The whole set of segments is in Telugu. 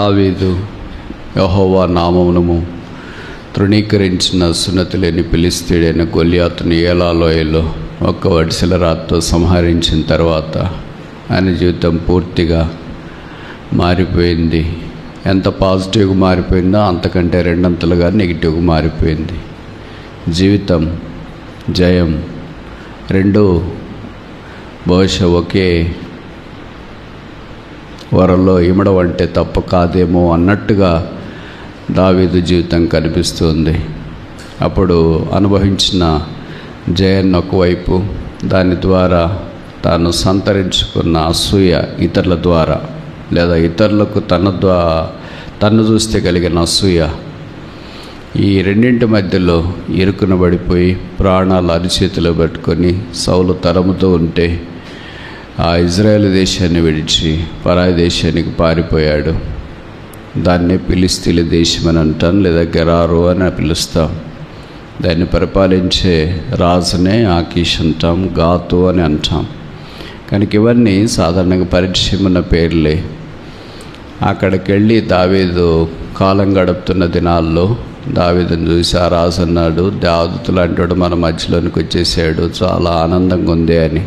దావీదు యహోవా నామమునము తృణీకరించిన సున్నతి లేని పిలిస్తీడైన గొల్యాతుని ఏలాలోయలో ఒక్క వడిసెల రాత్తో సంహరించిన తర్వాత ఆయన జీవితం పూర్తిగా మారిపోయింది. ఎంత పాజిటివ్గా మారిపోయిందో అంతకంటే రెండంతలుగా నెగిటివ్గా మారిపోయింది. జీవితం జయం రెండు బహుశా ఒకే వరలో ఇమడం అంటే తప్పు కాదేమో అన్నట్టుగా దావీదు జీవితం కనిపిస్తుంది. అప్పుడు అనుభవించిన జయన్ ఒకవైపు దాని ద్వారా తాను సంతరించుకున్న అసూయ ఇతరుల ద్వారా లేదా ఇతరులకు తన ద్వారా తను చూస్తే కలిగిన అసూయ ఈ రెండింటి మధ్యలో ఇరుకున పడిపోయి ప్రాణాలు అరిచేతిలో పెట్టుకొని సౌలు తరముతూ ఉంటే ఆ ఇజ్రాయెల్ దేశాన్ని విడిచి పరాయి దేశానికి పారిపోయాడు. దాన్ని పిలిస్తీల దేశం అని అంటాం లేదా గెరారు అని పిలుస్తాం. దాన్ని పరిపాలించే రాజునే ఆకీష్ అంటాం గాతు అని అంటాం. కనుక ఇవన్నీ సాధారణంగా పరిచయం ఉన్న పేర్లే. అక్కడికి వెళ్ళి దావేదు కాలం గడుపుతున్న దినాల్లో దావేదని చూసి ఆ రాజు అన్నాడు దావదుతు లాంటి మన మధ్యలోనికి వచ్చేసాడు చాలా ఆనందంగా ఉంది అని.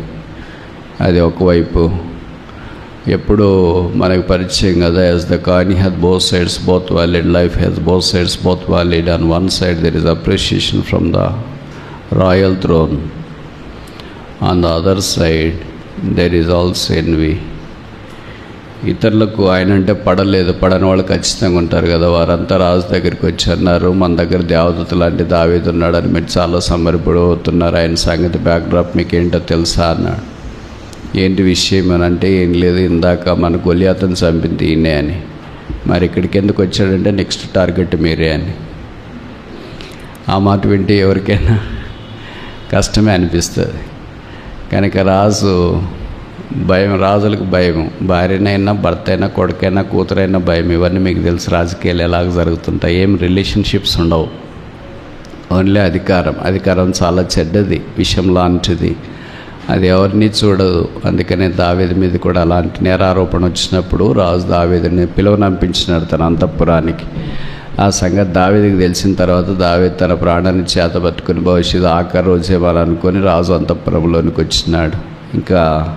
అది ఒకవైపు. ఎప్పుడు మనకు పరిచయం కదా as the coin has both sides both valid life has both sides both valid and one side there is appreciation from the royal throne on the other side there is also envy ఇతరులకు ఆయన అంటే పడలేదు పడని వాళ్ళు ఖచ్చితంగా ఉంటారు కదా. వారంతా రాజు దగ్గరికి వచ్చి అన్నారు మన దగ్గర దేవదూత లాంటి దావేది ఉన్నాడని మీరు చాలా సంబరపడిపోతున్నారు. ఆయన సంగతి బ్యాక్డ్రాప్ మీకు ఏంటో తెలుసా? అన్నాడు. ఏంటి విషయం అని అంటే ఏం లేదు ఇందాక మన గొలియాతను చంపింది ఈయనే అని. మరి ఇక్కడికి ఎందుకు వచ్చాడంటే నెక్స్ట్ టార్గెట్ మీరే అని. ఆ మాట వింటే ఎవరికైనా కష్టమే అనిపిస్తుంది. కనుక రాజు భయం రాజులకు భయం. భార్యనైనా భర్త అయినా కొడుకైనా కూతురైనా భయం. ఇవన్నీ మీకు తెలుసు రాజకీయాలు ఎలాగ జరుగుతుంటాయి. ఏం రిలేషన్షిప్స్ ఉండవు. ఓన్లీ అధికారం. అధికారం చాలా చెడ్డది విషయం లాంటిది. అది ఎవరిని చూడదు. అందుకనే దావేది మీద కూడా అలాంటి నేరారోపణ వచ్చినప్పుడు రాజు దావేదిని పిలువనంపించినాడు తన అంతఃపురానికి. ఆ సంగతి దావేదికి తెలిసిన తర్వాత దావేది తన ప్రాణాన్ని చేత పట్టుకుని భవిష్యత్తు ఆఖరి రోజేమని అనుకొని రాజు అంతఃపురంలోనికి వచ్చినాడు. ఇంకా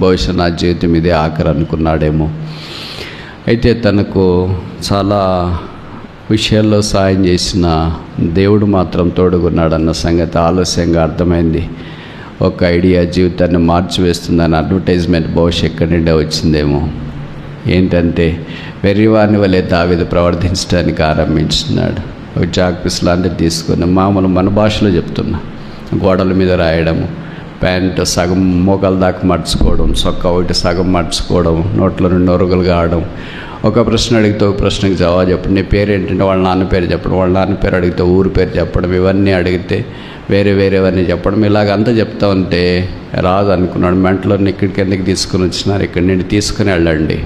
భవిష్యత్ నా జీవితం ఇదే ఆఖరి అనుకున్నాడేమో. అయితే తనకు చాలా విషయాల్లో సాయం చేసిన దేవుడు మాత్రం తోడుగున్నాడన్న సంగతి ఆలస్యంగా అర్థమైంది. ఒక ఐడియా జీవితాన్ని మార్చివేస్తుందని అడ్వర్టైజ్మెంట్ బహుశా ఎక్కడి నుండే వచ్చిందేమో. ఏంటంటే వెర్రివాని వలె దావిది ప్రవర్తించడానికి ఆరంభించినాడు. ఒక చాక్పీస్ లాంటిది తీసుకుని మామూలు మన భాషలో చెప్తున్నా. గోడల మీద రాయడము ప్యాంట్ సగం మోకాల దాకా మర్చుకోవడం సొక్క ఒకటి సగం మర్చుకోవడం నోట్లో రెండు నొరుగులు కావడం ఒక ప్రశ్న అడిగితే ఒక ప్రశ్నకి జవాబు చెప్పడం నీ పేరు ఏంటంటే వాళ్ళ నాన్న పేరు చెప్పడం వాళ్ళ నాన్న పేరు అడిగితే ఊరు పేరు చెప్పడం ఇవన్నీ అడిగితే వేరే వేరేవన్నీ చెప్పడం. ఇలాగ అంతా చెప్తా ఉంటే రాదు అనుకున్నాడు. మెంటలో ఇక్కడికి ఎందుకు తీసుకుని వచ్చినారు? ఇక్కడి నుండి తీసుకుని వెళ్ళండి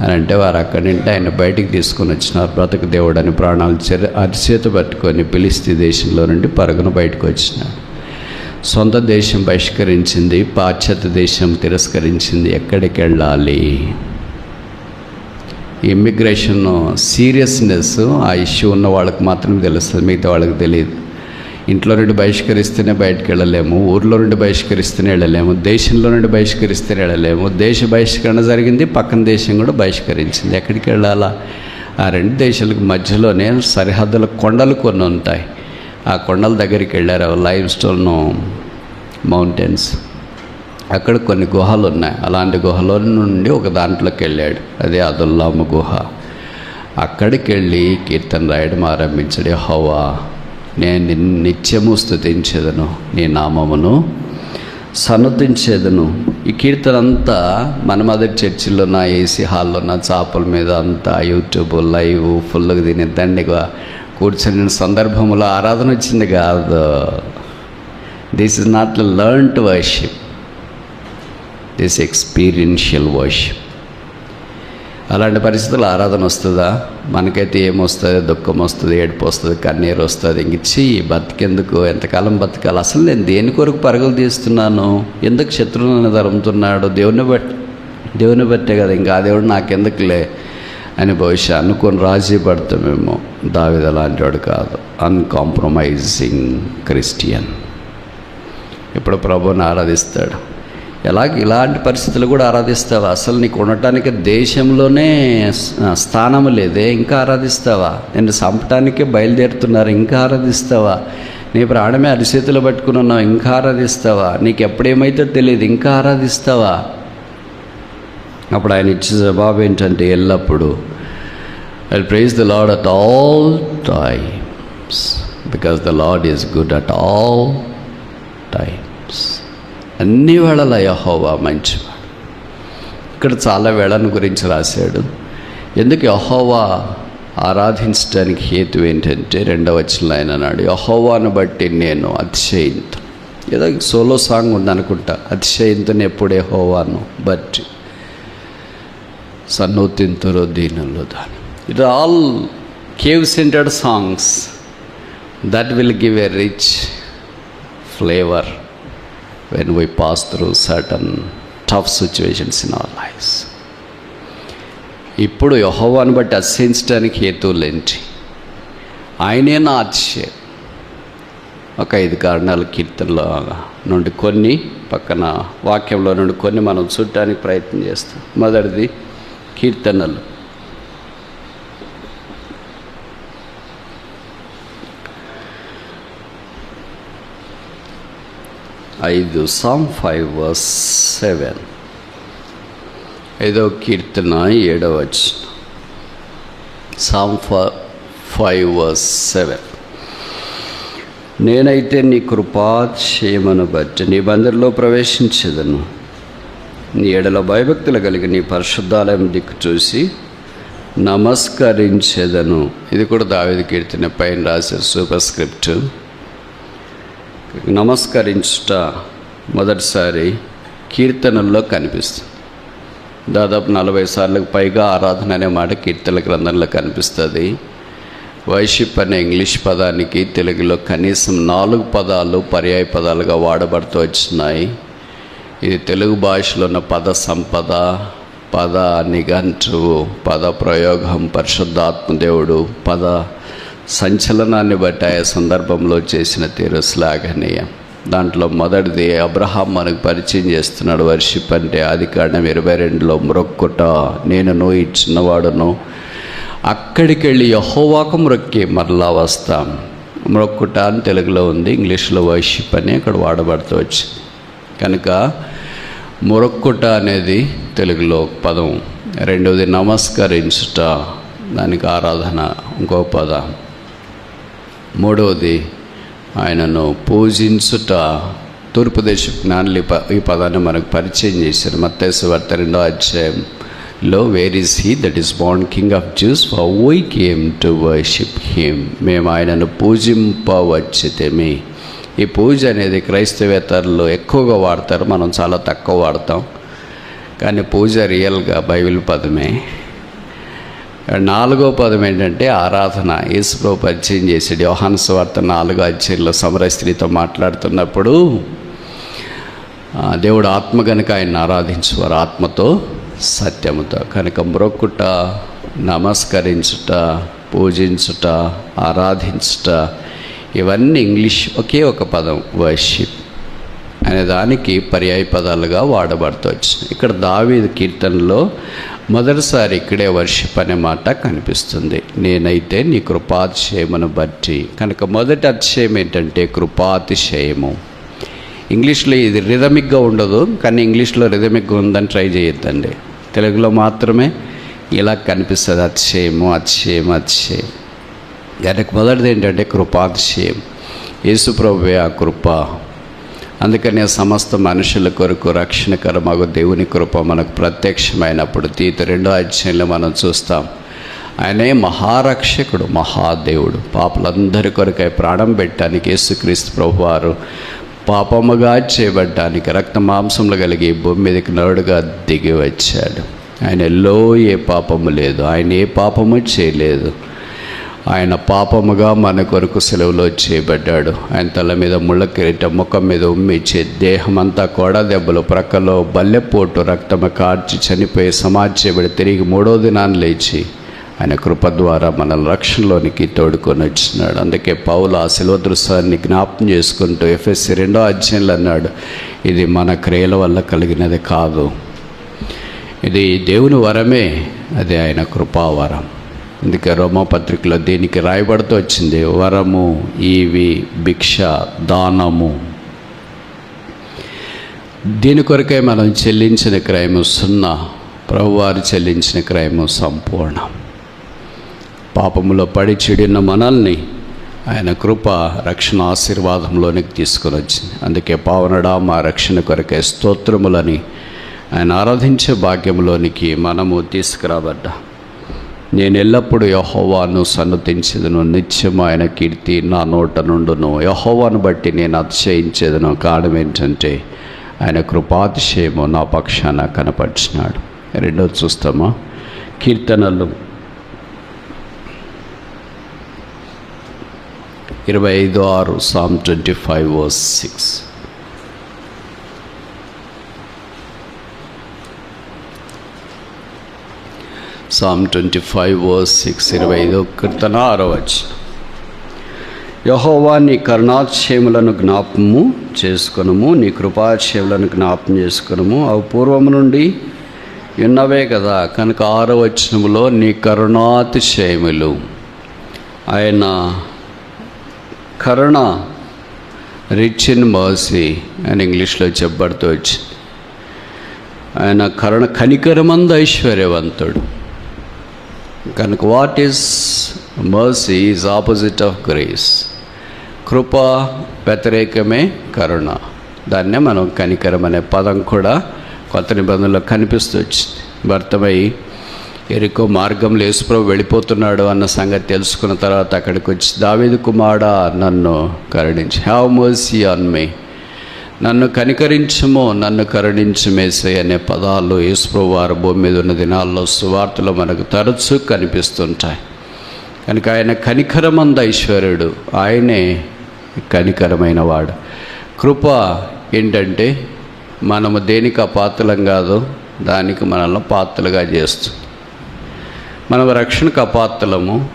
అని అంటే వారు అక్కడి నుండి ఆయన బయటికి తీసుకుని వచ్చినారు. బ్రతుకు దేవుడు అని ప్రాణాలు చెర అరిచేత పట్టుకొని పిలిస్తే దేశంలో నుండి పరుగున బయటకు వచ్చినాడు. సొంత దేశం బహిష్కరించింది పాశ్చాత్య దేశం తిరస్కరించింది. ఎక్కడికి వెళ్ళాలి? ఇమ్మిగ్రేషన్ సీరియస్నెస్ ఆ ఇష్యూ ఉన్న వాళ్ళకి మాత్రమే తెలుస్తుంది మిగతా వాళ్ళకి తెలియదు. ఇంట్లో నుండి బహిష్కరిస్తేనే బయటకు వెళ్ళలేము ఊర్లో నుండి బహిష్కరిస్తేనే వెళ్ళలేము దేశంలో నుండి బహిష్కరిస్తేనే వెళ్ళలేము. దేశ బహిష్కరణ జరిగింది పక్కన దేశం కూడా బహిష్కరించింది. ఎక్కడికి వెళ్ళాలా? ఆ రెండు దేశాలకు మధ్యలోనే సరిహద్దుల కొండలు కొన్ని ఉంటాయి. ఆ కొండల దగ్గరికి వెళ్ళారు లైవ్ స్టోన్ మౌంటైన్స్. అక్కడ కొన్ని గుహలు ఉన్నాయి. అలాంటి గుహలో నుండి ఒక దాంట్లోకి వెళ్ళాడు. అదే అదుల్లామ గుహ. అక్కడికి వెళ్ళి కీర్తన రాయడం ఆరంభించాడు. హవా నేను నిన్ను నిత్యము స్థుతించేదను నీ నామమును సన్నతించేదను. ఈ కీర్తన అంతా మన మదర్ చర్చిలో నా ఏసీ హాల్లో నా చాపల మీద అంతా యూట్యూబ్ లైవ్ ఫుల్గా తిని దండిగా కూర్చొని సందర్భంలో ఆరాధన వచ్చింది కాదు. This is not learn to worship this experiential worship అలాంటి పరిస్థితుల్లో ఆరాధన వస్తుందా? మనకైతే ఏమొస్తుంది? దుఃఖం వస్తుంది ఏడుపు వస్తుంది కన్నీరు వస్తుంది. ఇంకిచ్చి బతికెందుకు? ఎంతకాలం బతకాలి? అసలు నేను దేని కొరకు పరుగులు తీస్తున్నాను? ఎందుకు శత్రువులను తరుముతున్నాడు దేవుని బట్టి దేవుని బట్టే కదా. ఇంకా ఆ దేవుడు నాకెందుకులే? అని బహుశా అనుకొని రాజీ పడతామేమో. దావిద అలాంటి వాడు కాదు. అన్కాంప్రమైజింగ్ క్రిస్టియన్ ఇప్పుడు ప్రభుని ఆరాధిస్తాడు. ఎలా ఇలాంటి పరిస్థితులు కూడా ఆరాధిస్తావా? అసలు నీకు ఉండటానికి దేశంలోనే స్థానం లేదే ఇంకా ఆరాధిస్తావా? నిన్ను చంపటానికే బయలుదేరుతున్నారు ఇంకా ఆరాధిస్తావా? నీ ప్రాణమే అరిచేతులు పట్టుకుని ఉన్నావు ఇంకా ఆరాధిస్తావా? నీకు ఎప్పుడేమైతే తెలియదు ఇంకా ఆరాధిస్తావా? అప్పుడు ఆయన ఇచ్చే జవాబు ఏంటంటే ఎల్లప్పుడూ I praise the Lord at all times because the Lord is good at all times అన్ని వేళల యహోవా మంచివాడు. ఇక్కడ చాలా వేళను గురించి రాశాడు. ఎందుకు యహోవా ఆరాధించడానికి హేతు ఏంటంటే రెండవ వచనంలో ఆయన అన్నాడు యహోవాను బట్టి నేను అతిశయింతు. ఏదో సోలో సాంగ్ ఉందనుకుంటా అతిశయింతుని ఎప్పుడు యహోవాను బట్టి సన్నోతింతురో దీనంలో దాని. It all cave centered songs that will give a rich flavour. When we pass through certain tough situations in our lifes ఇప్పుడు యహోవాను బట్టి అసహించడానికి హేతువులేంటి ఆయనే నా అతిశయ ఒక ఐదు కారణాలు కీర్తనలో నుండి కొన్ని పక్కన వాక్యంలో నుండి కొన్ని మనం చూడటానికి ప్రయత్నం చేస్తాం. మొదటిది కీర్తనలు. ఐదు సామ్ ఫైవ్ వర్స్ సెవెన్. ఐదో కీర్తన ఏడవ సామ్ ఫైవ్ వర్స్ సెవెన్. నేనైతే నీ కృపాక్షేమను బట్టి నీ బందరిలో ప్రవేశించేదను. నీ ఎడల భయభక్తులు కలిగి నీ పరిశుద్ధాలయం దిక్కు చూసి నమస్కరించేదను. ఇది కూడా దావేది కీర్తన పైన రాసే సూపర్ స్క్రిప్ట్. నమస్కరించుట మొదటిసారి కీర్తనల్లో కనిపిస్తుంది. దాదాపు నలభై సార్లకు పైగా ఆరాధన అనే మాట కీర్తన గ్రంథంలో కనిపిస్తుంది. వైషిప్ అనే ఇంగ్లీష్ పదానికి తెలుగులో కనీసం నాలుగు పదాలు పర్యాయ పదాలుగా వాడబడుతూ వచ్చినాయి. ఇది తెలుగు భాషలో ఉన్న పద సంపద పద నిఘంటువు పద ప్రయోగం పరిశుద్ధాత్మదేవుడు పద సంచలనాన్ని బట్టి ఆయా సందర్భంలో చేసిన తీరు శ్లాఘనీయం దాంట్లో మొదటిది అబ్రహాం మనకు పరిచయం చేస్తున్నాడు వర్షిప్ అంటే ఆది కారణం ఇరవై రెండులో మ్రొక్కుట. నేను నువ్వు చిన్నవాడును. అక్కడికి వెళ్ళి యహోవాకు మ్రొక్కి మరలా వస్తాం. మ్రొక్కుట అని తెలుగులో ఉంది ఇంగ్లీష్లో వర్షిప్ అని అక్కడ వాడబడుతూ వచ్చింది కనుక మొరక్కుట అనేది తెలుగులో ఒక పదం. రెండవది నమస్కరించుట. దానికి ఆరాధన ఇంకో పదం. మూడవది ఆయనను పూజించుట. తూర్పుదేశ జ్ఞానులు ఈ ప- ఈ పదాన్ని మనకు పరిచయం చేశారు. మత్తేసు వార్త రెండో అధ్యాయంలో where is he that is bond king of Jews for we came to worship him మేము ఆయనను పూజింపవచ్చితేమి ఈ పూజ అనేది క్రైస్తవేతరులు ఎక్కువగా వాడతారు. మనం చాలా తక్కువ వాడతాం. కానీ పూజ రియల్గా బైబిల్ పదమే. నాలుగో పదం ఏంటంటే ఆరాధన. యేసుప్రభు పరిచయం చేసాడు యోహాను స్వార్త నాలుగో అధ్యయంలో సమర స్త్రీతో మాట్లాడుతున్నప్పుడు దేవుడు ఆత్మ కనుక ఆయన ఆరాధించువారు. ఆత్మతో సత్యముతో. కనుక మ్రొక్కుట నమస్కరించుట పూజించుట ఆరాధించుట ఇవన్నీ ఇంగ్లీష్ ఒకే ఒక పదం వర్షిప్. అనే దానికి పర్యాయ పదాలుగా వాడబడుతూ ఇక్కడ దావీదు కీర్తనలో మొదటిసారి ఇక్కడే వర్షిప్ అనే మాట కనిపిస్తుంది. నేనైతే నీ కృపాతిశయమును బట్టి కనుక మొదటి అతిశయం ఏంటంటే కృపాతిశయము. ఇంగ్లీష్లో ఇది రిథమిక్గా ఉండదు కానీ ఇంగ్లీష్లో రిథమిక్గా ఉందని ట్రై చేయొద్దండి. తెలుగులో మాత్రమే ఇలా కనిపిస్తుంది అతిశయము అతిశయం అతిశయం. దానికి మొదటిది ఏంటంటే కృపాతిశయం. యేసుప్రభువే ఆ కృప. అందుకనే సమస్త మనుషుల కొరకు రక్షణకరమగు దేవుని కృప మనకు ప్రత్యక్షమైనప్పుడు తీత రెండో అధ్యాయంలో మనం చూస్తాం. ఆయనే మహారక్షకుడు మహాదేవుడు. పాపలందరి కొరకై ప్రాణం పెట్టడానికి యేసుక్రీస్తు ప్రభువారు పాపముగా చేయబడ్డానికి రక్త మాంసములు కలిగి భూమి మీదకి నరుడుగా దిగి వచ్చాడు ఆయనలో ఏ పాపము లేదు ఆయన ఏ పాపము చేయలేదు. ఆయన పాపముగా మన కొరకు సెలవులో చేయబడ్డాడు. ఆయన తల మీద ముళ్ళ కిరీటం ముఖం మీద ఉమ్మిచ్చి దేహమంతా కోడ దెబ్బలు ప్రక్కలో బల్లెపోటు రక్తము కార్చి చనిపోయి సమాధి చేయబడి తిరిగి మూడో దినాన్ని లేచి ఆయన కృప ద్వారా మనల్ని రక్షణలోనికి తోడుకొని వచ్చినాడు. అందుకే పౌలు ఆ శిలువ దృశ్యాన్ని జ్ఞాపం చేసుకుంటూ ఎఫ్ఎస్సి రెండో అధ్యయనంలో అన్నాడు ఇది మన క్రియల వల్ల కలిగినది కాదు. ఇది దేవుని వరమే. అది ఆయన కృపావరం. అందుకే రోమపత్రికలో దీనికి రాయబడుతూ వచ్చింది వరము ఈవి భిక్ష దానము. దీని కొరకే మనం చెల్లించిన క్రయము సున్నా ప్రభువారు చెల్లించిన క్రయము సంపూర్ణం. పాపములో పడి చెడిన మనల్ని ఆయన కృప రక్షణ ఆశీర్వాదంలోనికి తీసుకుని వచ్చింది. అందుకే పావనడా మా రక్షణ కొరకే స్తోత్రములని ఆయన ఆరాధించే భాగ్యంలోనికి మనము తీసుకురాబడ్డా. నేను ఎల్లప్పుడూ యహోవాను సన్నతించదును. నిత్యం ఆయన కీర్తి నా నోట నుండును. యహోవాను బట్టి నేను అతిశయించేదను. కారణం ఏంటంటే ఆయన కృపాతిశయము నా పక్షాన కనపరిచినాడు. రెండోది చూస్తామా? కీర్తనలు ఇరవై ఐదు ఆరు psalm twenty five verse six psalm twenty five verse six ఇరవై ఐదు కీర్తన ఆరవచ్చు యహోవా నీ కరుణాక్షేములను జ్ఞాపము చేసుకునము నీ కృపాక్షేములను జ్ఞాపం చేసుకునము. అవి పూర్వము నుండి ఉన్నవే కదా కనుక ఆరవచనములో నీ కరుణాతిశయములు. ఆయన కరుణ రిచ్ ఇన్ మర్సీ అని ఇంగ్లీష్లో చెప్పబడుతూ వచ్చింది. ఆయన కరుణ కనికరమంద ఐశ్వర్యవంతుడు. కనుక what is mercy is opposite of grace. కృప వ్యతిరేకమే కరుణ. దాన్నే మనం కనికరం అనే పదం కూడా కొత్త నిబంధనలో కనిపిస్తూ వచ్చింది. భర్తమై ఎరుకో మార్గం లేసుప్రభు వెళ్ళిపోతున్నాడు అన్న సంగతి తెలుసుకున్న తర్వాత అక్కడికి వచ్చి దావేది కుమారా నన్ను కరుణించి. హ్యావ్ మర్సీ ఆన్ మీ నన్ను కనికరించము నన్ను కరుణించమేసే అనే పదాలు యేసుప్రభు వారు భూమి మీద ఉన్న దినాల్లో సువార్తలు మనకు తరచూ కనిపిస్తుంటాయి. కనుక ఆయన కనికరమంద ఐశ్వర్యుడు. ఆయనే కనికరమైన వాడు. కృప ఏంటంటే మనము దేనికి అపాత్రలం కాదు దానికి మనల్ని పాత్రలుగా చేస్తుంది. మనం రక్షణకు అపాత్రలము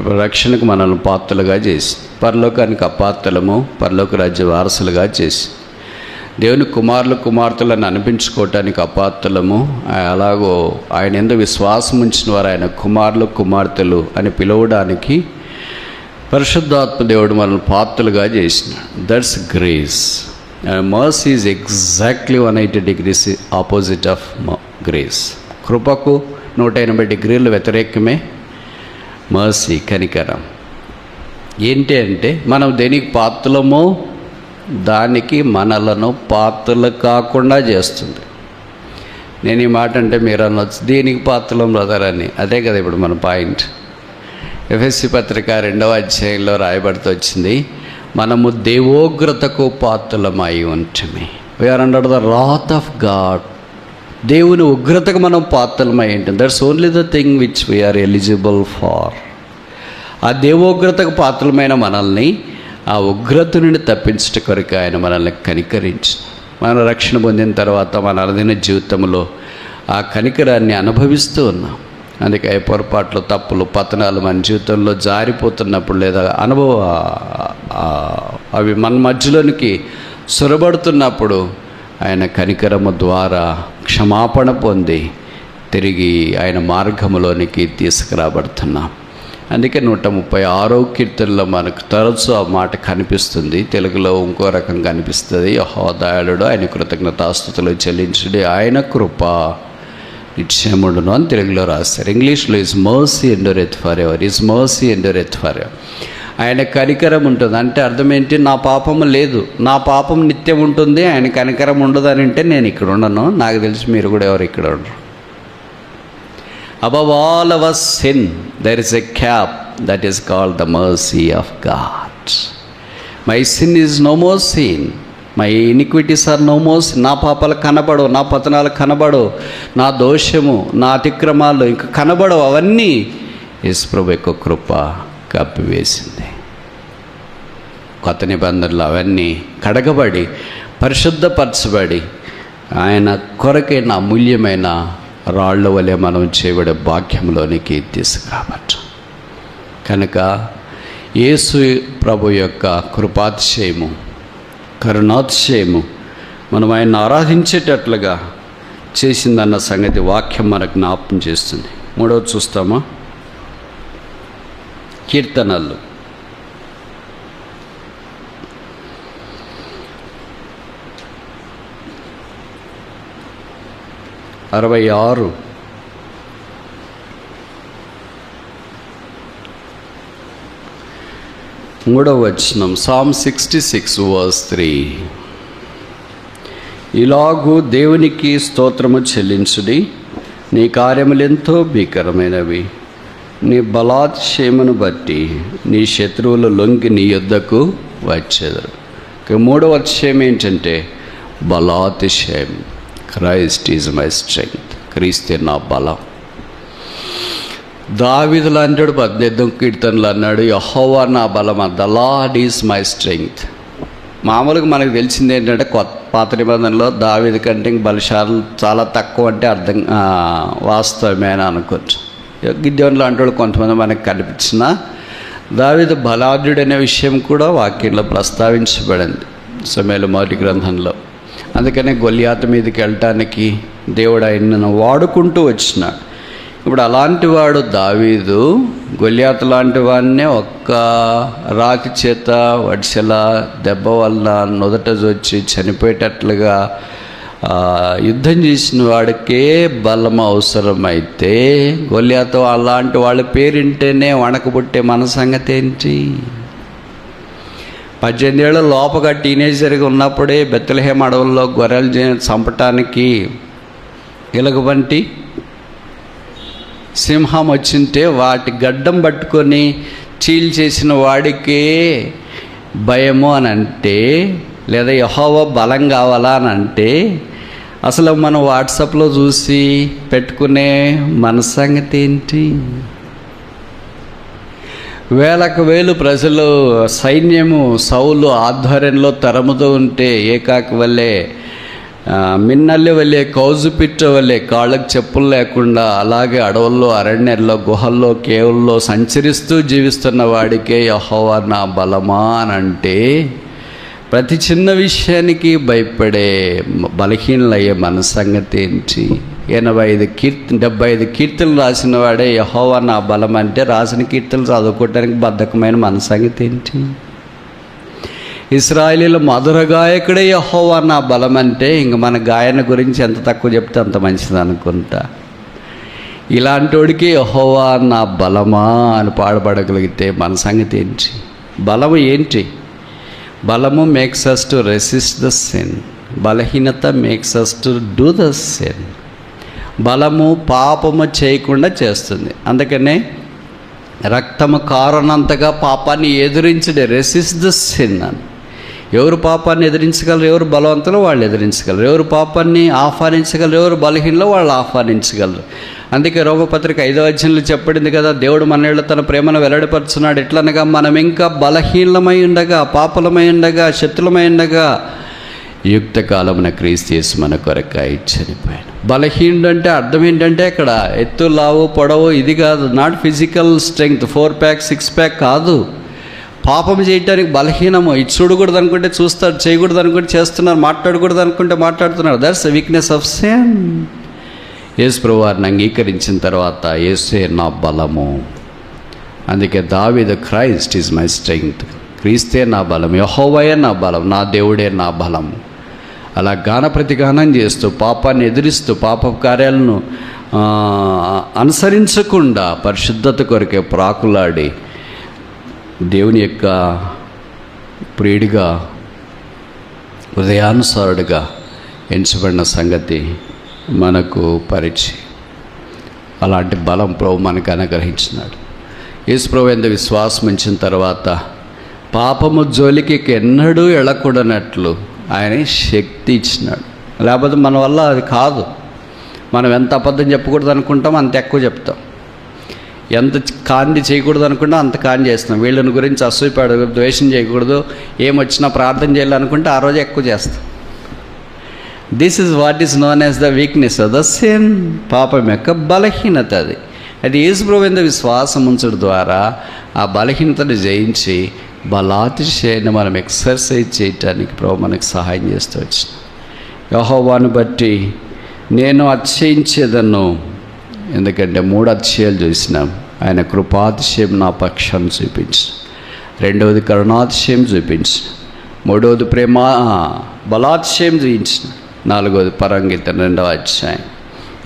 రక్షణకు మనల్ని పాత్రలుగా చేసి పరలోకానికి అపాత్రలము పరలోక రాజ్య వారసులుగా చేసి. దేవుని కుమారులు కుమార్తెలను అనిపించుకోవటానికి అపాత్రలము. అలాగో ఆయన ఎందుకు విశ్వాసం ఉంచిన వారు ఆయన కుమారులు కుమార్తెలు అని పిలవడానికి పరిశుద్ధాత్మ దేవుడు మనల్ని పాత్రలుగా చేసినాడు. That's grace mercy is exactly one eighty degrees opposite of grace కృపకు నూట ఎనభై డిగ్రీలు వ్యతిరేకమే మర్సీ కనికరం. ఏంటి అంటే మనం దేనికి పాత్రలమో దానికి మనలను పాత్రలు కాకుండా చేస్తుంది. నేను ఈ మాట అంటే మీరు అనొచ్చు. దీనికి పాత్రలం బ్రదర్ అని? అదే కదా ఇప్పుడు మన పాయింట్. ఎఫ్ఎస్సి పత్రిక రెండవ అధ్యాయంలో రాయబడుతూ వచ్చింది మనము దేవోగ్రతకు పాత్రలమై ఉంటమే. We are under the wrath of God దేవుని ఉగ్రతకు మనం పాత్రలమై ఉంటాం. That's only the thing which we are eligible for ఆ దేవోగ్రతకు పాత్రమైన మనల్ని ఆ ఉగ్రత నుండి తప్పించట కొరకు ఆయన మనల్ని కనికరించి మన రక్షణ పొందిన తర్వాత మన అనుదిన జీవితంలో ఆ కనికరాన్ని అనుభవిస్తూ ఉన్నాం. అందుకే పొరపాట్లు తప్పులు పతనాలు మన జీవితంలో జారిపోతున్నప్పుడు లేదా అనుభవ అవి మన మధ్యలోనికి సొరబడుతున్నప్పుడు ఆయన కనికరము ద్వారా క్షమాపణ పొంది తిరిగి ఆయన మార్గములోనికి తీసుకురాబడుతున్నాం. అందుకే నూట ముప్పై ఆరో కీర్తనలో మనకు తరచు ఆ మాట కనిపిస్తుంది. తెలుగులో ఇంకో రకం కనిపిస్తుంది హోదాయుడు ఆయన కృతజ్ఞతాస్థుతులు చెల్లించుడి ఆయన కృప నిశ్చయముడును అని తెలుగులో రాస్తారు. ఇంగ్లీష్లో ఇస్ మర్సీ ఎత్ for ever his mercy endureth for ever ఆయన కనికరం ఉంటుంది. అంటే అర్థం ఏంటి? నా పాపము లేదు. నా పాపం నిత్యం ఉంటుంది. ఆయన కనికరం ఉండదు అని అంటే నేను ఇక్కడ ఉండను. నాకు తెలిసి మీరు కూడా ఎవరు ఇక్కడ ఉండరు. Above all our sin there is a cap that is called the mercy of God my sin is no more seen my iniquities are no more నా పాపాలు కనబడవు నా పతనాలు కనబడవు నా దోషము నా అతిక్రమాలు ఇంకా కనబడవు. అవన్నీ యేసుప్రభు యొక్క కృప కప్పివేసింది. కొత్త నిబంధనలు అవన్నీ కడగబడి పరిశుద్ధపరచబడి ఆయన కొరకైన అమూల్యమైన రాళ్ళ వలె మనం చేయబడే భాగ్యంలోనికి తీసుకురావచ్చు కనుక యేసు ప్రభు యొక్క కృపాతిశయము కరుణాతిశయము మనం ఆయన ఆరాధించేటట్లుగా చేసిందన్న సంగతి వాక్యం మనకు జ్ఞాపం చేస్తుంది. మూడవది చూస్తామా? కీర్తనలు. అరవై ఆరు. మూడవ వచనం psalm sixty six verse three ఇలాగూ దేవునికి స్తోత్రము చెల్లించుడి. నీ కార్యములెంతో భీకరమైనవి. నీ బలాతిశయమును బట్టి నీ శత్రువుల లొంగి నీ యుద్ధకు వచ్చేదరు. మూడవ అతిశయం ఏంటంటే బలాతిశయం. క్రైస్ట్ ఈజ్ మై స్ట్రెంగ్త్ క్రీస్తే నా బలం. దావిదులు అంటాడు పద్దెనిమిది కీర్తనలు అన్నాడు యహోవా నా బలం the Lord is my strength మామూలుగా మనకు తెలిసింది ఏంటంటే కొత్త పాత నిబంధనలో దావిది కంటే ఇంక చాలా తక్కువ అంటే అర్థం వాస్తవమే అని అనుకోవచ్చు. గిద్యోన్లు అంటాడు కొంతమంది మనకు కనిపించిన దావిద బలాఢ్యుడు అనే విషయం కూడా వాక్యంలో ప్రస్తావించబడింది. సమయంలో మొదటి గ్రంథంలో. అందుకనే గొల్యాత మీదకి వెళ్ళటానికి దేవుడు ఆయనను వాడుకుంటూ వచ్చినాడు. ఇప్పుడు అలాంటి వాడు దావీదు గొల్యాత లాంటి వాడినే ఒక్క రాతి చేత వడిసెల దెబ్బ వల్ల నుదట వచ్చి చనిపోయేటట్లుగా యుద్ధం చేసిన వాడికే బలం అవసరమైతే గొల్యాత అలాంటి వాళ్ళ పేరింటేనే వణకబుట్టే మన సంగతి ఏంటి? పద్దెనిమిది ఏళ్ళ లోపగా టీనేజర్గా ఉన్నప్పుడే బెత్తలహేమ అడవుల్లో గొర్రెలు చంపటానికి ఇలగవంటి సింహం వచ్చింటే వాటి గడ్డం పట్టుకొని చీల్ చేసిన వాడికే భయము అని అంటే లేదా యహోవ బలం కావాలా అని అంటే అసలు మనం వాట్సాప్లో చూసి పెట్టుకునే మన సంగతి ఏంటి? వేలకు వేలు ప్రజలు సైన్యము సౌలు ఆధ్వర్యంలో తరముతూ ఉంటే ఏకాకి వల్లే మిన్నల్లి వల్లే కౌజు పిట్ట వల్లే కాళ్ళకు చెప్పులు లేకుండా అలాగే అడవుల్లో అరణ్యంలో గుహల్లో కేవుల్లో సంచరిస్తూ జీవిస్తున్న వాడికే యహోవా నా బలమా అని అంటే ప్రతి చిన్న విషయానికి భయపడే బలహీనలయ్యే మన సంగతి ఏంటి? ఎనభై ఐదు కీర్తి డెబ్బై ఐదు కీర్తులు రాసిన వాడే యహోవా నా బలం అంటే రాసిన కీర్తనలు చదువుకోవడానికి బద్ధకమైన మన సంగతి ఏంటి? ఇస్రాయలీల మధుర గాయకుడే యహోవా నా బలం అంటే ఇంక మన గాయన గురించి ఎంత తక్కువ చెప్తే అంత మంచిది అనుకుంటా. ఇలాంటోడికి యహోవా నా బలమా అని పాడబడగలిగితే మన సంగతి ఏంటి? బలం ఏంటి? బలము makes us to resist the sin బలహీనత makes us to do the sin బలము పాపము చేయకుండా చేస్తుంది. అందుకనే రక్తము కారణంతగా పాపాన్ని ఎదిరించడే రెసిస్ట్ ద సిన్ అని. ఎవరు పాపాన్ని ఎదిరించగలరు? ఎవరు బలవంతులు? వాళ్ళు ఎదిరించగలరు. ఎవరు పాపాన్ని ఆహ్వానించగలరు? ఎవరు బలహీనలో? వాళ్ళు ఆహ్వానించగలరు. అందుకే రోమపత్రిక ఐదో అధ్యయనంలో చెప్పడింది కదా దేవుడు మన తన ప్రేమను వెల్లడిపరుచున్నాడు. ఎట్లనగా మనం ఇంకా బలహీనమై ఉండగా పాపలమై ఉండగా శత్రులమై ఉండగా యుక్త కాలమున క్రీస్తు యేసు మన కొరకాయ చనిపోయాను బలహీనుడు అంటే అర్థం ఏంటంటే ఇక్కడ ఎత్తు లావు పొడవు ఇది కాదు. Not physical strength four pack six pack కాదు. పాపం చేయటానికి బలహీనము. ఇది చూడకూడదు అనుకుంటే చూస్తారు చేయకూడదు అనుకుంటే చేస్తున్నారు మాట్లాడకూడదు అనుకుంటే మాట్లాడుతున్నారు. దట్స్ వీక్నెస్ ఆఫ్ సేమ్ యేసు ప్రభువారిని అంగీకరించిన తర్వాత యేసే నా బలము. అందుకే దావిద క్రైస్ట్ ఈజ్ మై స్ట్రెంగ్త్. క్రీస్తే నా బలం యహోవయే నా బలం. నా దేవుడే నా బలము. అలా గాన ప్రతిగానం చేస్తూ పాపాన్ని ఎదిరిస్తూ పాప కార్యాలను అనుసరించకుండా పరిశుద్ధత కొరకే ప్రాకులాడి దేవుని యొక్క ప్రియుడిగా హృదయానుసారుడిగా ఎంచబడిన సంగతి మనకు పరిచయం అలాంటి బలం ప్రభు మనకు అనుగ్రహించినాడు. యేసుప్రభు ఎంత విశ్వాసం ఉంచిన తర్వాత పాపము జోలికి ఎన్నడూ ఎళ్ళకూడనట్లు ఆయన శక్తి ఇచ్చినాడు. లేకపోతే మన వల్ల అది కాదు. మనం ఎంత అబద్ధం చెప్పకూడదు అనుకుంటాం అంత ఎక్కువ చెప్తాం. ఎంత కాంతి చేయకూడదు అనుకుంటే అంత కాంతి చేస్తున్నాం. వీళ్ళని గురించి అసూపాడు ద్వేషం చేయకూడదు. ఏమొచ్చినా ప్రార్థన చేయాలనుకుంటే ఆ రోజు ఎక్కువ చేస్తాం. This is what is known as the weakness the sin పాపం యొక్క బలహీనత అది. అది యేసుప్రభు విశ్వాసం ఉంచడం ద్వారా ఆ బలహీనతను జయించి బలాతిశయాన్ని మనం ఎక్సర్సైజ్ చేయటానికి ప్రభు మనకు సహాయం చేస్తూ వచ్చింది. యహోవాను బట్టి నేను అతిశయించేదన్ను ఎందుకంటే మూడు అతిశయాలు చూసినాం. ఆయన కృపాతిశయం నా పక్షాన్ని చూపించు. రెండవది కరుణాతిశయం చూపించు. మూడవది ప్రేమ బలాతిశయం చూపించిన నాలుగవది పరంగిత రెండవ అధ్యాయం.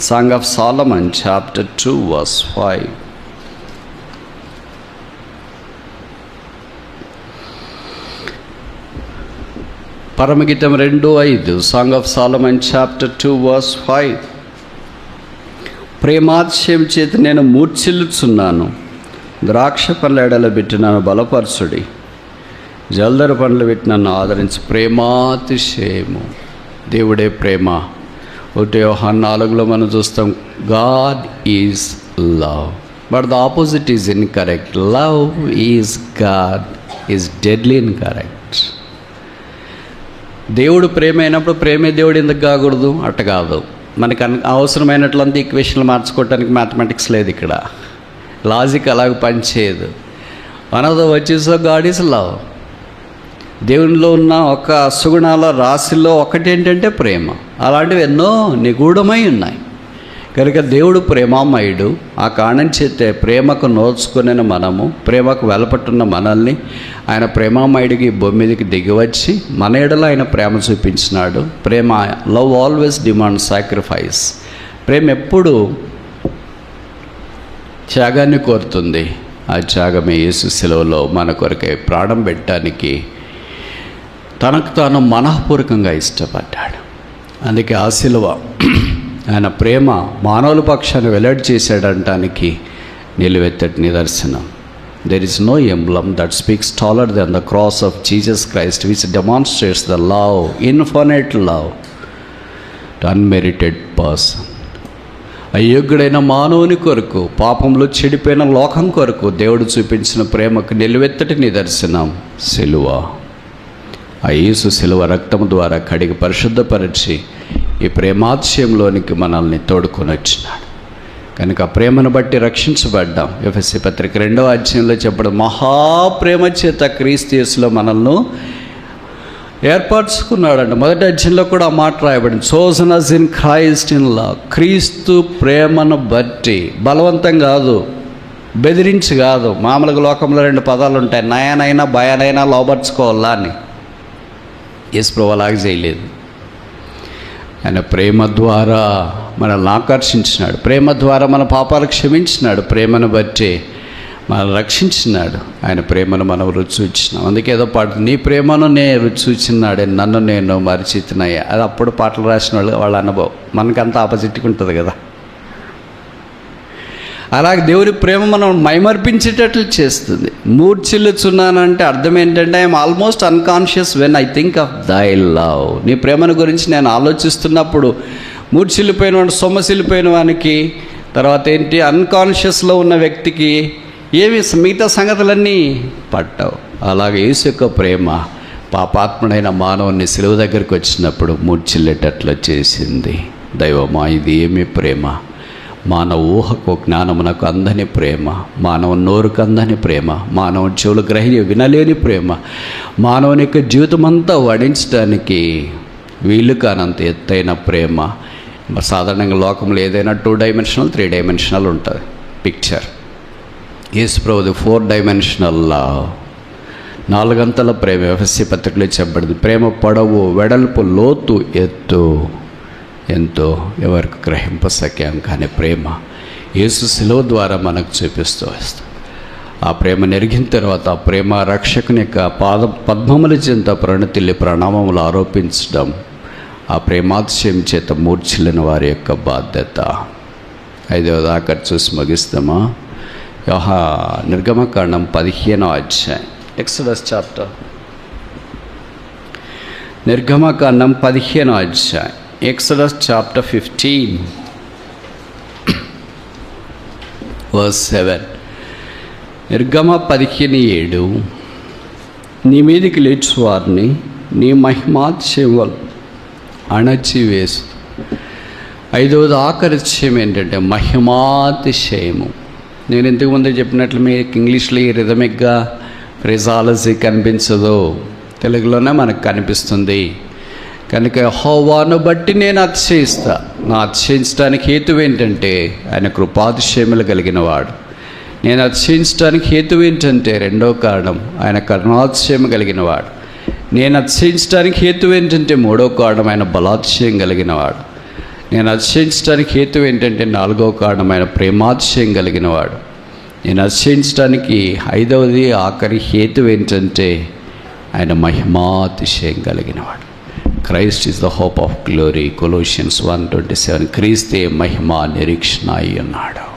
Song of Solomon chapter two verse five పరమగీతం రెండు ఐదు song of Solomon chapter two verse five ప్రేమాతిశయం చేతి నేను మూర్చిల్లుచున్నాను ద్రాక్ష పండ్ల ఎడల పెట్టి నన్ను బలపరచుడి. జల్దర పండ్లు పెట్టి నన్ను ఆదరించి. ప్రేమాతిశయము. దేవుడే ప్రేమ. ఒకటి యోహాన్ నాలుగులో మనం చూస్తాం God is love but the opposite is incorrect love is God is deadly incorrect దేవుడు ప్రేమ అయినప్పుడు ప్రేమే దేవుడు ఎందుకు కాకూడదు? అట్ట కాదు. మనకు అన్ అవసరమైనట్లంతా ఈక్వేషన్లు మార్చుకోవటానికి మ్యాథమెటిక్స్ లేదు ఇక్కడ. లాజిక్ అలాగ పనిచేయదు. One of the verses God is love దేవునిలో ఉన్న ఒక సుగుణాల రాశిలో ఒకటి ఏంటంటే ప్రేమ. అలాంటివి ఎన్నో నిగూఢమై ఉన్నాయి. కనుక దేవుడు ప్రేమామయుడు. ఆ కారణం చేతే ప్రేమకు నోచుకునే మనము ప్రేమకు వెలపట్టున్న మనల్ని ఆయన ప్రేమామయుడికి భూమి మీదకి దిగివచ్చి మన ఎడలో ఆయన ప్రేమ చూపించినాడు. ప్రేమ లవ్ ఆల్వేస్ డిమాండ్ సాక్రిఫైస్. ప్రేమ ఎప్పుడు త్యాగాన్ని కోరుతుంది. ఆ త్యాగమే యేసు సెలవులో మన కొరకై ప్రాణం పెట్టడానికి తనకు తాను మనఃపూర్వకంగా ఇష్టపడ్డాడు. అందుకే ఆ శిలువ ఆయన ప్రేమ మానవుల పక్షాన్ని వెల్లడి చేశాడంటానికి నిలువెత్తటి నిదర్శనం. There is no emblem that speaks taller than the cross of Jesus Christ which demonstrates the love infinite love to unmerited person అయోగ్యుడైన మానవుని కొరకు పాపంలో చెడిపోయిన లోకం కొరకు దేవుడు చూపించిన ప్రేమకు నిలువెత్తటి నిదర్శనం సిలువ. ఆ యేసు సిలువ రక్తము ద్వారా కడిగి పరిశుద్ధపరిచి ఈ ప్రేమాశయంలోనికి మనల్ని తోడుకొని వచ్చినాడు. కనుక ఆ ప్రేమను బట్టి రక్షించబడ్డాం. ఎఫ్ఎస్సి పత్రిక రెండవ అధ్యాయంలో చెప్పడం మహాప్రేమ చేత క్రీస్తియస్లో మనల్ని ఏర్పరచుకున్నాడంట. మొదటి అధ్యయంలో కూడా ఆ మాట రాయబడింది. సోజనస్ ఇన్ క్రైస్ట్ ఇన్ లా క్రీస్తు ప్రేమను బట్టి బలవంతం కాదు బెదిరించి కాదు. మామూలుగా లోకంలో రెండు పదాలు ఉంటాయి. నయనైనా భయానైనా లోబర్చుకోవాలా అని. యేసు అలాగే చేయలేదు. ఆయన ప్రేమ ద్వారా మనల్ని ఆకర్షించినాడు. ప్రేమ ద్వారా మన పాపాలు క్షమించినాడు. ప్రేమను బట్టి మనల్ని రక్షించినాడు. ఆయన ప్రేమను మనం రుచి చూచినాం అందుకే ఏదో పాట నీ ప్రేమను నే రుచి చూచినాడే నన్ను నేను మరిచితున్నాయా అది అప్పుడు పాటలు రాసిన వాళ్ళు వాళ్ళ అనుభవం. మనకంతా ఆపోజిట్గా ఉంటుంది కదా. అలాగే దేవుని ప్రేమ మనం మైమర్పించేటట్లు చేస్తుంది. మూర్చిల్లుచున్నానంటే అర్థం ఏంటంటే I'm almost unconscious when I think of thy love నీ ప్రేమను గురించి నేను ఆలోచిస్తున్నప్పుడు మూర్చిల్లిపోయిన వాడు సొమ్మసిల్లిపోయిన వానికి తర్వాత ఏంటి అన్కాన్షియస్లో ఉన్న వ్యక్తికి ఏమి మిగతా సంగతులన్నీ పట్టవు. అలాగే యేసు యొక్క ప్రేమ పాపాత్ముడైన మానవుని సెలవు దగ్గరికి వచ్చినప్పుడు మూర్చిల్లేటట్లు చేసింది. దైవమా ఇది ఏమి ప్రేమ? మానవ ఊహకు జ్ఞానమునకు అందని ప్రేమ మానవ నోరుకు అందని ప్రేమ మానవ చెవులు గ్రహి వినలేని ప్రేమ మానవుని యొక్క జీవితం అంతా వడించడానికి వీలు కానంత ఎత్తైన ప్రేమ. సాధారణంగా లోకంలో ఏదైనా టూ డైమెన్షనల్ త్రీ డైమెన్షనల్ ఉంటుంది. పిక్చర్ యేసుప్రభుది ఫోర్ డైమెన్షనల్ నాలుగంతల ప్రేమ ఎఫ్ఎస్సి పత్రికలో చెప్పబడింది. ప్రేమ పొడవు వెడల్పు లోతు ఎత్తు. ఎంతో ఎవరికి గ్రహింపసక్యాం కానీ ప్రేమ యేసు శిలువ ద్వారా మనకు చూపిస్తూ వస్తాం ఆ ప్రేమ నెరిగిన తర్వాత ఆ ప్రేమ రక్షకుని యొక్క పాద పద్మముల చెంత ప్రణతిల్లి ప్రణామములు ఆరోపించడం ఆ ప్రేమాతిశయం చేత మూర్ఛిల్లిన వారి యొక్క బాధ్యత. ఐదవ దాకా చూసి ముగిస్తామా? యోహా నిర్గమకాండం పదిహేనో అధ్యాయం ఎక్సడస్ చాప్టర్ నిర్గమకాండం పదిహేనో అధ్యాయం. Exodus chapter fifteen verse seven నిర్గమ పదిహేను ఏడు నీ మీదికి లేచు వారిని నీ మహిమాతిశయం అణచివేసు. ఐదవది ఆకర్షయం ఏంటంటే మహిమాతిశయము. నేను ఇంతకుముందే చెప్పినట్లు మీకు ఇంగ్లీష్లో ఈ రిథమిక్గా రిజాలజీ కనిపించదు తెలుగులోనే మనకు కనిపిస్తుంది. కనుక హోవాను బట్టి నేను అతిశయిస్తా. నా అతిశయించడానికి హేతు ఏంటంటే ఆయన కృపాతిశయములు కలిగిన వాడు నేను అతిశయించడానికి హేతు ఏంటంటే రెండో కారణం ఆయన కరుణాతిశయం కలిగిన వాడు నేను అతిశయించడానికి హేతు ఏంటంటే మూడో కారణం ఆయన బలాతిశయం కలిగిన వాడు నేను అతిశయించడానికి హేతు ఏంటంటే నాలుగో కారణం ఆయన ప్రేమాతిశయం కలిగిన వాడు నేను అతిశయించడానికి ఐదవది ఆఖరి హేతు ఏంటంటే ఆయన మహిమాతిశయం కలిగినవాడు. Christ is the hope of glory Colossians one twenty seven క్రీస్తే మహిమ నిరీక్షణ అయి ఉన్నాడు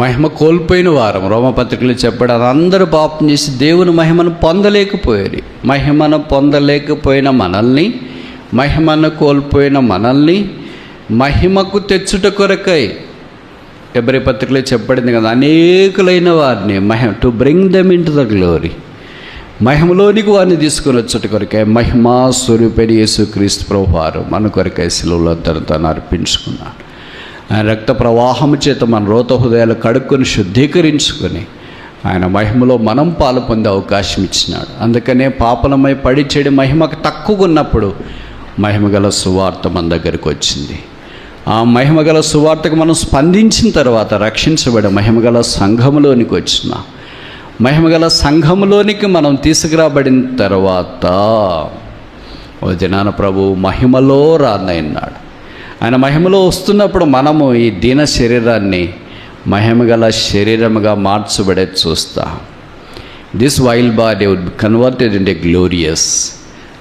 మహిమ కోల్పోయిన వారం రోమపత్రికలు చెప్పడం అందరూ పాపం చేసి దేవుని మహిమను పొందలేకపోయారు. మహిమను పొందలేకపోయిన మనల్ని మహిమను కోల్పోయిన మనల్ని మహిమకు తెచ్చుట కొరకై. ఎబ్రి పత్రికలో చెప్పబడింది కదా అనేకులైన వారిని మహిమ to bring them into the glory మహిమలోనికి వారిని తీసుకుని వచ్చుట కొరకే మహిమా స్వరూపడి యేసు క్రీస్తు ప్రభువారు మన కొరకై శిలువలో తను తను అర్పించుకున్నాడు ఆయన రక్త ప్రవాహము చేత మన రోత హృదయాలు కడుక్కొని శుద్ధీకరించుకొని ఆయన మహిమలో మనం పాలు పొందే అవకాశం ఇచ్చినాడు. అందుకనే పాపలమై పడి చెడు మహిమకు తక్కువ ఉన్నప్పుడు మహిమగల సువార్త మన దగ్గరికి వచ్చింది. ఆ మహిమగల సువార్తకు మనం స్పందించిన తర్వాత రక్షించబడే మహిమగల సంఘములోనికి వచ్చిన మహిమగల సంఘములోనికి మనం తీసుకురాబడిన తర్వాత ఓ దినాన ప్రభు మహిమలో రానన్నాడు ఆయన మహిమలో వస్తున్నప్పుడు మనము ఈ దీన శరీరాన్ని మహిమగల శరీరముగా మార్చబడే చూస్తా. This wild body would converted into glorious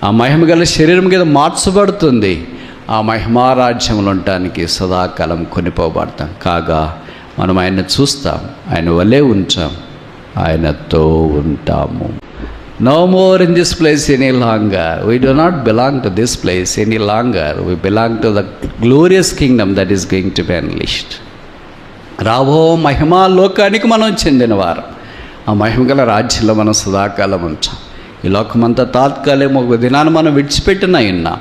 ఆ మహిమగల శరీరం మీద మార్చబడుతుంది. ఆ మహిమారాజ్యంలో ఉండటానికి సదాకాలం కొనిపోబడతాం. కాగా మనం ఆయన చూస్తాం ఆయన వలే ఉంచాం. ఆయనతో ఉంటాము. No more in this place any longer we do not belong to this place any longer we belong to the glorious kingdom that is going to be అన్లిస్ట్ రాబో మహిమా లోకానికి మనం చెందినవారు. ఆ మహిమగల రాజ్యంలో మనం సదాకాలం ఉంచాం. ఈ లోకమంతా తాత్కాలిక ఒక దినాన్ని మనం విడిచిపెట్టిన ఉన్నాం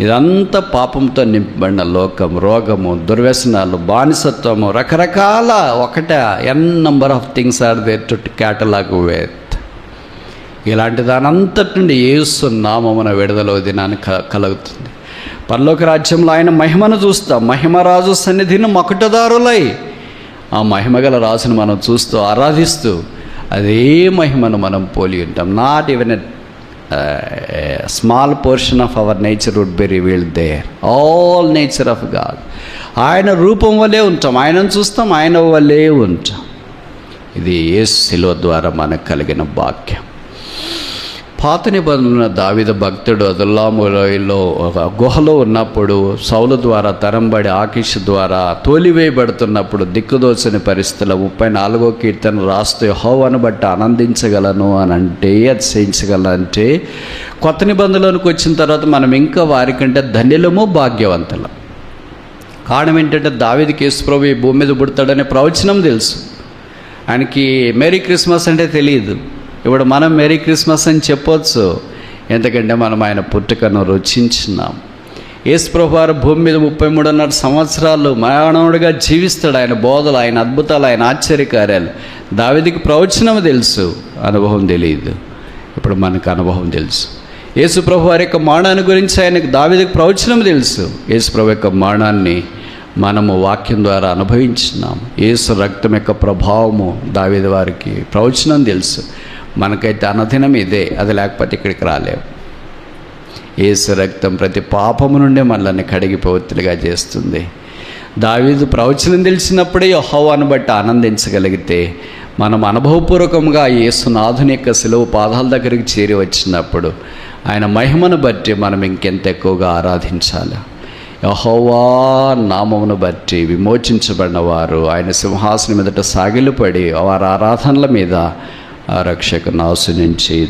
ఇదంతా పాపంతో నింపబడిన లోకం రోగము దుర్వ్యసనాలు బానిసత్వము రకరకాల ఒకట N number of things are there to catalogue వేత్ ఇలాంటి దానంతటి నుండి ఏసు నామమున విడుదల దినాన్ని క కలుగుతుంది. పరలోక రాజ్యంలో ఆయన మహిమను చూస్తాం. మహిమరాజు సన్నిధిని మకుటదారులై. ఆ మహిమగల రాజును మనం చూస్తూ ఆరాధిస్తూ అదే మహిమను మనం పోలి ఉంటాం. Not even small portion of our nature would be revealed there all nature of God ఆయన రూపం వల్లే ఉంటాం. ఆయనను చూస్తాం ఆయన వల్లే ఉంటాం. ఇది ఏ శిలువ ద్వారా మనకు కలిగిన భాగ్యం. పాత నిబంధన దావిద భక్తుడు అదుల్లాములో ఒక గుహలో ఉన్నప్పుడు సౌలు ద్వారా తరంబడి ఆకిష్ ద్వారా తోలివేయబడుతున్నప్పుడు దిక్కుదోచని పరిస్థితుల ముప్పై నాలుగో కీర్తన రాస్తూ హోవను బట్టి ఆనందించగలను అని అంటే అతిశయించగలను అంటే కొత్త నిబంధనలోనికి వచ్చిన తర్వాత మనం ఇంకా వారికంటే ధన్యులము భాగ్యవంతులం. కారణం ఏంటంటే దావిదికి యేసుప్రభు ఈ భూమి మీద పుడతాడనే ప్రవచనం తెలుసు. ఆయనకి మేరీ క్రిస్మస్ అంటే తెలియదు. ఇప్పుడు మనం మెరీ క్రిస్మస్ అని చెప్పొచ్చు. ఎందుకంటే మనం ఆయన పుట్టుకను రుచించినాం యేసుప్రభు భూమి మీద ముప్పై మూడున్నర సంవత్సరాలు మానవుడిగా జీవిస్తాడు. ఆయన బోధలు ఆయన అద్భుతాలు ఆయన ఆశ్చర్యకార్యాలు. దావిదికి ప్రవచనం తెలుసు అనుభవం తెలియదు. ఇప్పుడు మనకు అనుభవం తెలుసు. యేసుప్రభు వారి యొక్క మానాన్ని గురించి ఆయనకు దావిదికి ప్రవచనం తెలుసు. యేసుప్రభు యొక్క మానాన్ని మనము వాక్యం ద్వారా అనుభవించినాం. యేసు రక్తం యొక్క ప్రభావము దావిది వారికి ప్రవచనం తెలుసు. మనకైతే అనదినం ఇదే అది లేకపోతే ఇక్కడికి రాలేవు. యేసు రక్తం ప్రతి పాపము నుండి మనల్ని కడిగి పవిత్రులుగా చేస్తుంది. దావీదు ప్రవచనం తెలిసినప్పుడే యెహోవాను బట్టి ఆనందించగలిగితే మనం అనుభవపూర్వకంగా యేసునాథుని యొక్క సెలవు పాదాల దగ్గరికి చేరి వచ్చినప్పుడు ఆయన మహిమను బట్టి మనం ఇంకెంత ఎక్కువగా ఆరాధించాలి. యహోవా నామమును బట్టి విమోచించబడిన వారు ఆయన సింహాసనం మీదట సాగిలుపడి వారి ఆరాధనల మీద ఆ రక్షక నాశనం నుంచి